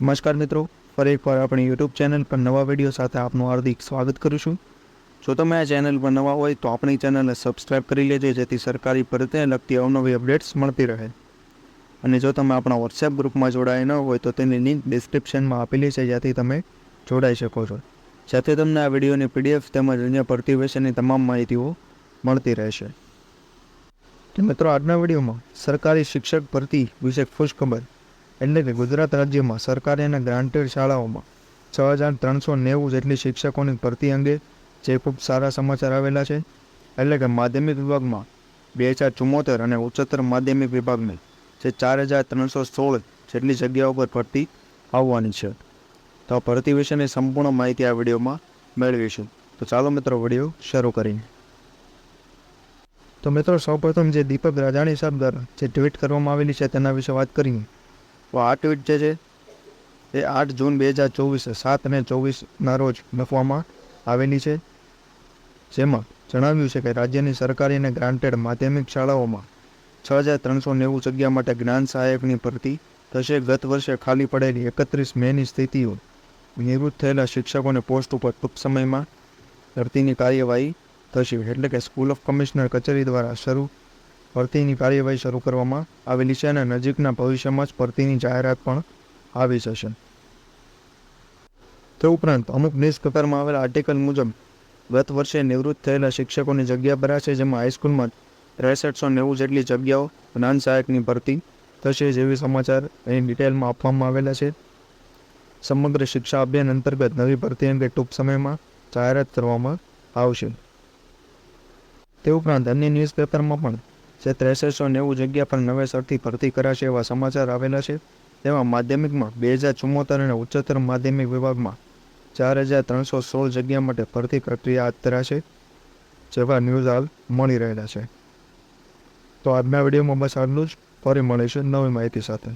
નમસ્કાર મિત્રો, ફરી એકવાર આપણી યુટ્યુબ ચેનલ પર નવા વીડિયો સાથે આપનું હાર્દિક સ્વાગત કરું છું. જો તમે આ ચેનલ પર નવા હોય તો આપણી ચેનલને સબસ્ક્રાઈબ કરી લેજો, જેથી સરકારી ભરતીને લગતી અવનવી અપડેટ્સ મળતી રહે. અને જો તમે આપણા વોટ્સએપ ગ્રુપમાં જોડાયા ન હોય તો તેની લિંક ડિસ્ક્રિપ્શનમાં આપેલી છે જ્યાંથી તમે જોડાઈ શકો છો. સાથે તમને આ વિડીયોની પીડીએફ તેમજ અન્ય ભરતી વિશેની તમામ માહિતીઓ મળતી રહેશે. મિત્રો, આજના વિડીયોમાં સરકારી શિક્ષક ભરતી વિશે ખુશખબર એટલે કે ગુજરાત રાજ્યમાં સરકારી અને ગ્રાન્ટેડ શાળાઓમાં છ હજાર ત્રણસો નેવું જેટલી શિક્ષકોની ભરતી અંગે જે ખૂબ સારા સમાચાર આવેલા છે. એટલે કે માધ્યમિક વિભાગમાં બે હજાર ચુમ્મોતેર અને ઉચ્ચતર માધ્યમિક વિભાગની જે ચાર હજાર ત્રણસો સોળ જેટલી જગ્યાઓ પર ભરતી આવવાની છે. તો ભરતી વિશેની સંપૂર્ણ માહિતી આ વિડીયોમાં મેળવીશું. તો ચાલો મિત્રો વીડિયો શરૂ કરીને. તો મિત્રો સૌપ્રથમ જે દીપક રાજાણી સાહેબ દ્વારા જે ટ્વીટ કરવામાં આવેલી છે તેના વિશે વાત કરીએ. તો આ ટ્વીટ જે છે. એ આઠ જૂન બે હજાર ચોવીસ, સાત અને ચોવીસના રોજ લખવામાં આવેલી છે. જેમાં જણાવ્યું છે કે રાજ્યની સરકારી અને ગ્રાન્ટેડ માધ્યમિક શાળાઓમાં છ હજાર ત્રણસો નેવું જગ્યા માટે જ્ઞાન સહાયકની ભરતી થશે. ગત વર્ષે ખાલી પડેલી એકત્રીસ મેની સ્થિતિઓ નિવૃત્ત થયેલા શિક્ષકોને પોસ્ટ ઉપર ટૂંક સમયમાં ભરતીની કાર્યવાહી થશે. એટલે કે સ્કૂલ ઓફ કમિશનર કચેરી દ્વારા શરૂ ભરતીની કાર્યવાહી શરૂ કરવામાં આવેલી છે અને નજીકના ભવિષ્યમાં જ ભરતીની જાહેરાત પણ આવી જશે. તે ઉપરાંત અમુક ન્યૂઝ આવેલા આર્ટિકલ મુજબ, ગત વર્ષે નિવૃત્ત થયેલા શિક્ષકોની જગ્યા ભરાશે જેમાં હાઈસ્કૂલમાં ત્રેસઠસો નેવું જેટલી જગ્યાઓ જ્ઞાન સહાયકની ભરતી થશે જેવી સમાચાર અહીં ડિટેલમાં આપવામાં આવેલા છે. સમગ્ર શિક્ષા અભિયાન અંતર્ગત નવી ભરતી અંગે ટૂંક સમયમાં જાહેરાત કરવામાં આવશે. તે ઉપરાંત અન્ય ન્યૂઝપેપરમાં પણ જે ત્રેસઠસો નેવું જગ્યા પર નવેસરથી ભરતી કરાશે એવા સમાચાર આવેલા છે. તેમાં માધ્યમિકમાં બે હજાર ચુમ્મોતેર અને ઉચ્ચતર માધ્યમિક વિભાગમાં ચાર હજાર ત્રણસો સોળ જગ્યા માટે ભરતી પ્રક્રિયા હાથ ધરાશે, જેવા ન્યૂઝ હાલ મળી રહેલા છે. તો આજના વિડીયોમાં બસ આટલું જ. ફરી મળીશું નવી માહિતી સાથે.